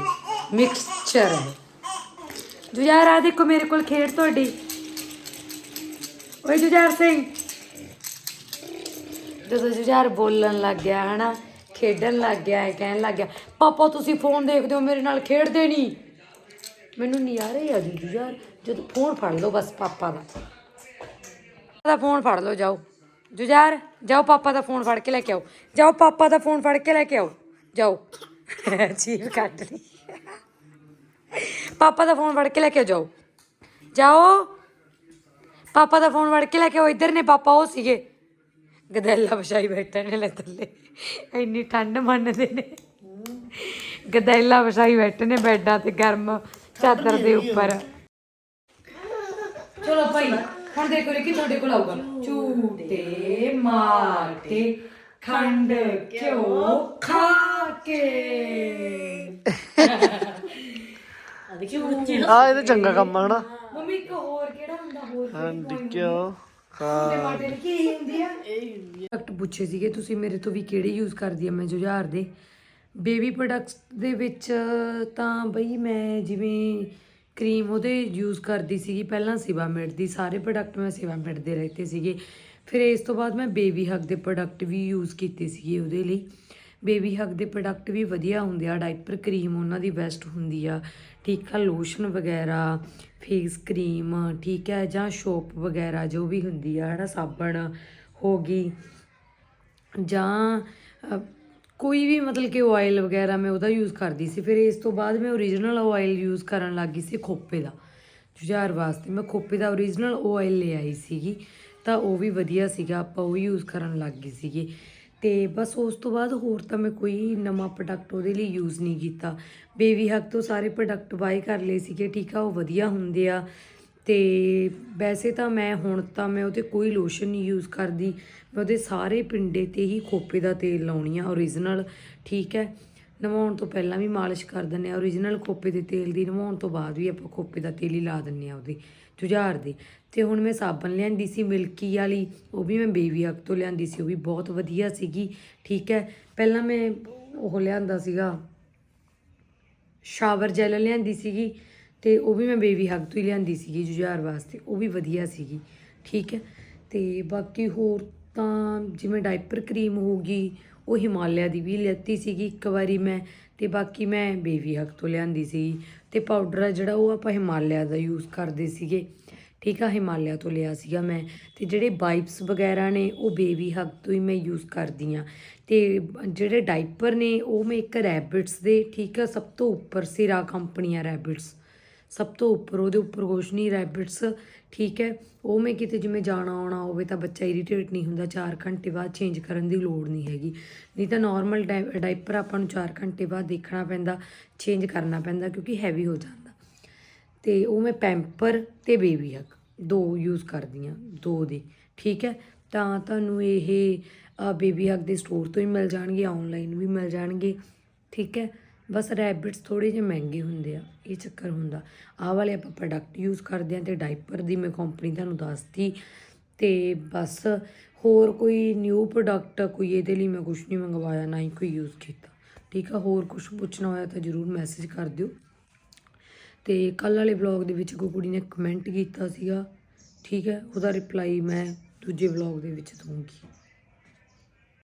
ਮਿਕਸਚਰ ਹੈ ਜੁਝਾਰ ਆ ਦੇਖੋ ਮੇਰੇ ਕੋਲ ਖੇਡ ਤੁਹਾਡੀ। ਓਏ ਜੁਝਾਰ ਸਿੰਘ। ਜਦੋਂ ਜੁਝਾਰ ਬੋਲਣ ਲੱਗ ਗਿਆ, ਹਨਾ? ਖੇਡਣ ਲੱਗ ਗਿਆ, ਇਹ ਕਹਿਣ ਲੱਗ ਗਿਆ, ਪਾਪਾ, ਤੁਸੀਂ ਫੋਨ ਦੇਖਦੇ ਹੋ, ਮੇਰੇ ਨਾਲ ਖੇਡਦੇ ਨਹੀਂ ਮੈਨੂੰ ਨਹੀਂ ਆ ਜੀ ਜੁਝਾਰ ਜਦੋਂ ਫੋਨ ਫੜ ਲਓ ਬਸ ਪਾਪਾ ਦਾ। ਦਾ ਫੋਨ ਫੜ ਲਓ, ਜਾਓ। ਜੁਝਾਰ ਜਾਓ ਪਾਪਾ ਦਾ ਫੋਨ ਫੜ ਕੇ ਲੈ ਕੇ ਆਓ। ਜਾਓ ਪਾਪਾ ਦਾ ਫੋਨ ਫੜ ਕੇ ਲੈ ਕੇ ਆਓ। ਜਾਓ। ਚੀਜ਼ ਕੱਟ ਲਈ। ਪਾਪਾ ਦਾ ਫੋਨ ਫੜ ਕੇ ਲੈ ਕੇ ਜਾਓ। ਜਾਓ। ਪਾਪਾ ਦਾ ਫੋਨ ਫੜ ਕੇ ਲੈ ਕੇ ਆਓ, ਇੱਧਰ ਨੇ ਪਾਪਾ, ਉਹ ਸੀਗੇ। ਗਦੈਲਾ ਵਿਛਾਈ ਬੈਠੇ ਨੇ ਲੈ ਥੱਲੇ। ਇੰਨੀ ਠੰਡ ਮੰਨਦੇ ਨੇ। ਗਦੈਲਾ ਵਿਛਾਈ ਬੈਠੇ ਨੇ ਬੈੱਡਾਂ ਤੇ ਗਰਮ ਚਾਦਰ ਦੇ ਉੱਪਰ। ਚਲੋ ਭਾਈ ਹੁਣ ਦੇਖੋ ਕਿ ਤੁਹਾਡੇ ਕੋਲ ਆਊਗਾ। ਝੂਟੇ ਮਾਟੇ ਖੰਡ ਘਿਓ ਖਾ ਕੇ। ਆ ਇਹ ਤਾਂ ਚੰਗਾ ਕੰਮ ਆ ਹਨਾ? ਮੰਮੀ ਇੱਕ ਹੋਰ ਕਿਹੜਾ ਹੁੰਦਾ? ਹੋਰ ਹਾਂਜੀ ਕਿਉਂ ਟਮਾਟੇ ਦੀ ਕੀ ਹੁੰਦੀ ਆ? ਪ੍ਰੋਡਕਟ ਪੁੱਛੇ ਸੀਗੇ ਤੁਸੀਂ ਮੇਰੇ ਤੋਂ ਵੀ ਕਿਹੜੇ ਯੂਜ਼ ਕਰਦੀ ਆ? ਮੈਂ ਜੁਝਾਰ ਦੇ। ਬੇਬੀ ਪ੍ਰੋਡਕਟਸ ਦੇ ਵਿੱਚ ਤਾਂ ਬਈ ਮੈਂ ਜਿਵੇਂ ਕਰੀਮ ਉਹਦੇ ਯੂਜ਼ ਕਰਦੀ ਸੀਗੀ ਪਹਿਲਾਂ ਸਿਵਾਮੇਡ ਦੀ ਸਾਰੇ ਪ੍ਰੋਡਕਟ ਮੈਂ ਸਿਵਾਮੇਡ ਦੇ ਲੈਤੇ ਸੀਗੇ। ਫਿਰ ਇਸ ਤੋਂ ਬਾਅਦ ਮੈਂ ਬੇਬੀ ਹੱਗ ਦੇ ਪ੍ਰੋਡਕਟ ਵੀ ਯੂਜ਼ ਕੀਤੇ ਸੀਗੇ ਉਹਦੇ ਲਈ। ਬੇਬੀ ਹੱਗ ਦੇ ਪ੍ਰੋਡਕਟ ਵੀ ਵਧੀਆ ਹੁੰਦੇ ਆ ਡਾਈਪਰ ਕਰੀਮ ਉਹਨਾਂ ਦੀ ਬੈਸਟ ਹੁੰਦੀ ਆ। ਠੀਕ ਆ ਲੋਸ਼ਨ ਵਗੈਰਾ ਫੇਸ ਕਰੀਮ ਠੀਕ ਹੈ, ਜਾਂ ਸ਼ੋਪ ਵਗੈਰਾ ਜੋ ਵੀ ਹੁੰਦੀ ਆ, ਹਨਾ, ਸਾਬਣ ਹੋ ਗਈ, ਜਾਂ ਕੋਈ ਵੀ ਮਤਲਬ ਕਿ ਆਇਲ ਵਗੈਰਾ ਮੈਂ ਉਹਦਾ ਯੂਜ਼ ਕਰਦੀ ਸੀ। ਫਿਰ ਇਸ ਤੋਂ ਬਾਅਦ ਮੈਂ ਓਰੀਜਨਲ ਆਇਲ ਯੂਜ਼ ਕਰਨ ਲੱਗ ਗਈ ਸੀ ਖੋਪੇ ਦਾ, ਜੁਝਾਰ ਵਾਸਤੇ। ਮੈਂ ਖੋਪੇ ਦਾ ਓਰੀਜਨਲ ਆਇਲ ਲੈ ਆਈ ਸੀਗੀ, ਤਾਂ ਉਹ ਵੀ ਵਧੀਆ ਸੀਗਾ, ਆਪਾਂ ਉਹ ਯੂਜ਼ ਕਰਨ ਲੱਗ ਗਈ ਸੀਗੀ। ਤੇ ਬਸ ਉਸ ਤੋਂ ਬਾਅਦ ਹੋਰ ਤਾਂ ਮੈਂ ਕੋਈ ਨਵਾਂ ਪ੍ਰੋਡਕਟ ਉਹਦੇ ਲਈ ਯੂਜ਼ ਨਹੀਂ ਕੀਤਾ। ਬੇਬੀ ਹੱਕ ਤੋਂ ਸਾਰੇ ਪ੍ਰੋਡਕਟ ਬਾਈ ਕਰ ਲਏ ਸੀਗੇ, ਠੀਕ ਆ, ਉਹ ਵਧੀਆ ਹੁੰਦੇ ਆ। ਤੇ ਵੈਸੇ ਤਾਂ ਮੈਂ ਹੁਣ ਤਾਂ ਮੈਂ ਉਹਤੇ ਕੋਈ ਲੋਸ਼ਨ ਨਹੀਂ ਯੂਜ਼ ਕਰਦੀ। ਮੈਂ ਉਹਦੇ ਸਾਰੇ ਪਿੰਡੇ ਤੇ ਹੀ ਖੋਪੇ ਦਾ ਤੇਲ ਲਾਉਣੀ ਆ ਓਰੀਜਨਲ ਠੀਕ ਹੈ। ਨਵਾਉਣ ਤੋਂ ਪਹਿਲਾਂ ਵੀ ਮਾਲਿਸ਼ ਕਰ ਦਿੰਦੇ ਆ ਓਰੀਜਨਲ ਖੋਪੇ ਦੇ ਤੇਲ ਦੀ ਨਵਾਉਣ ਤੋਂ ਬਾਅਦ ਵੀ ਆਪਾਂ ਖੋਪੇ ਦਾ ਤੇਲ ਹੀ ਲਾ ਦਿੰਦੇ ਆ ਉਹਦੇ ਜੁਝਾਰ ਦੇ। ਤੇ ਹੁਣ ਮੈਂ ਸਾਬਣ ਲਿਆਂਦੀ ਸੀ ਮਿਲਕੀ ਵਾਲੀ, ਉਹ ਵੀ ਮੈਂ ਬੇਬੀ ਹੱਕ ਤੋਂ ਲਿਆਂਦੀ ਸੀ, ਉਹ ਵੀ ਬਹੁਤ ਵਧੀਆ ਸੀਗੀ, ਠੀਕ ਹੈ। ਪਹਿਲਾਂ ਮੈਂ ਉਹ ਲਿਆਂਦਾ ਸੀਗਾ, ਸ਼ਾਵਰ ਜੈਲ ਲਿਆਂਦੀ ਸੀਗੀ ਤੇ ਉਹ ਵੀ ਮੈਂ ਬੇਬੀ ਹੱਗ ਤੋਂ ਹੀ ਲਿਆਂਦੀ ਸੀਗੀ ਜੁਝਾਰ ਵਾਸਤੇ, ਉਹ ਵੀ ਵਧੀਆ ਸੀਗੀ, ਠੀਕ ਹੈ। ਤੇ ਬਾਕੀ ਹੋਰ ਤਾਂ ਜਿਵੇਂ ਡਾਈਪਰ ਕਰੀਮ ਹੋ ਗਈ ਉਹ ਹਿਮਾਲਿਆ ਦੀ ਵੀ ਲੈਤੀ ਸੀਗੀ ਇੱਕ ਵਾਰੀ ਮੈਂ ਤੇ ਬਾਕੀ ਮੈਂ ਬੇਬੀ ਹੱਕ ਤੋਂ ਲਿਆਂਦੀ ਸੀ ਤੇ ਪਾਊਡਰ ਆ ਜਿਹੜਾ ਉਹ ਆਪਾਂ ਹਿਮਾਲਿਆ ਦਾ ਯੂਜ਼ ਕਰਦੇ ਸੀਗੇ। ਠੀਕ ਆ, ਹਿਮਾਲਿਆ ਤੋਂ ਲਿਆ ਸੀਗਾ ਮੈਂ ਤੇ ਜਿਹੜੇ ਵਾਈਪਸ ਵਗੈਰਾ ਨੇ ਉਹ ਬੇਬੀ ਹੱਗ ਤੋਂ ਹੀ ਮੈਂ ਯੂਜ਼ ਕਰਦੀ ਆ। ਤੇ ਜਿਹੜੇ ਡਾਈਪਰ ਨੇ ਉਹ ਮੈਂ ਇੱਕ ਰੈਬਿਟਸ ਦੇ, ਠੀਕ ਆ, ਸਭ ਤੋਂ ਉੱਪਰ ਸਿਰਾ ਕੰਪਨੀਆਂ ਰੈਬਿਟਸ ਸਭ ਤੋਂ ਉੱਪਰ, ਉਹਦੇ ਉੱਪਰ ਕੁਛ ਰੈਬਿਟਸ ਠੀਕ ਹੈ। ਉਹ ਮੈਂ ਕਿਤੇ ਜਿਵੇਂ ਜਾਣਾ ਆਉਣਾ ਹੋਵੇ ਤਾਂ ਬੱਚਾ ਇਰੀਟੇਟ ਨਹੀਂ ਹੁੰਦਾ 4 ਘੰਟੇ ਬਾਅਦ ਚੇਂਜ ਕਰਨ ਦੀ ਲੋੜ ਨਹੀਂ ਹੈਗੀ। ਨਹੀਂ ਤਾਂ ਨਾਰਮਲ ਡਾਈਪਰ ਆਪਾਂ ਨੂੰ 4 ਘੰਟੇ ਬਾਅਦ ਦੇਖਣਾ ਪੈਂਦਾ ਚੇਂਜ ਕਰਨਾ ਪੈਂਦਾ ਕਿਉਂਕਿ ਹੈਵੀ ਹੋ ਜਾਂਦਾ। ਤੇ ਉਹ ਮੈਂ ਪੈਂਪਰ ਤੇ ਬੇਬੀ ਹੱਕ ਦੋ ਯੂਜ਼ ਕਰਦੀ ਆ ਦੋ ਦੇ, ਠੀਕ ਹੈ। ਤਾਂ ਤੁਹਾਨੂੰ ਇਹ ਬੇਬੀ ਹੱਕ ਦੇ ਸਟੋਰ ਤੋਂ ਹੀ ਮਿਲ ਜਾਣਗੇ ਆਨਲਾਈਨ ਵੀ ਮਿਲ ਜਾਣਗੇ, ਠੀਕ ਹੈ। ਬਸ ਰੈਬਿਟਸ ਥੋੜੇ ਜਿਹੇ ਮਹਿੰਗੇ ਹੁੰਦੇ ਆ, ਇਹ ਚੱਕਰ ਹੁੰਦਾ। ਆਹ ਵਾਲੇ ਆਪਾਂ ਪ੍ਰੋਡਕਟ ਯੂਜ਼ ਕਰਦੇ ਆ ਤੇ ਡਾਈਪਰ ਦੀ ਮੈਂ ਕੰਪਨੀ ਤੁਹਾਨੂੰ ਦੱਸਤੀ ਤੇ ਬਸ ਹੋਰ ਕੋਈ ਨਿਊ ਪ੍ਰੋਡਕਟ ਕੋਈ ਇਹਦੇ ਲਈ ਮੈਂ ਕੁਝ ਨਹੀਂ ਮੰਗਵਾਇਆ, ਨਾ ਹੀ ਕੋਈ ਯੂਜ਼ ਕੀਤਾ। ਠੀਕ ਆ, ਹੋਰ ਕੁਝ ਪੁੱਛਣਾ ਹੋਇਆ ਤਾਂ ਜਰੂਰ ਮੈਸੇਜ ਕਰ ਦਿਓ। ਤੇ ਕੱਲ ਵਾਲੇ ਵਲੌਗ ਦੇ ਵਿੱਚ ਕੋਈ ਕੁੜੀ ਨੇ ਕਮੈਂਟ ਕੀਤਾ ਸੀਗਾ, ਠੀਕ ਹੈ, ਉਹਦਾ ਰਿਪਲਾਈ ਮੈਂ ਦੂਜੇ ਵਲੌਗ ਦੇ ਵਿੱਚ ਦਊਂਗੀ।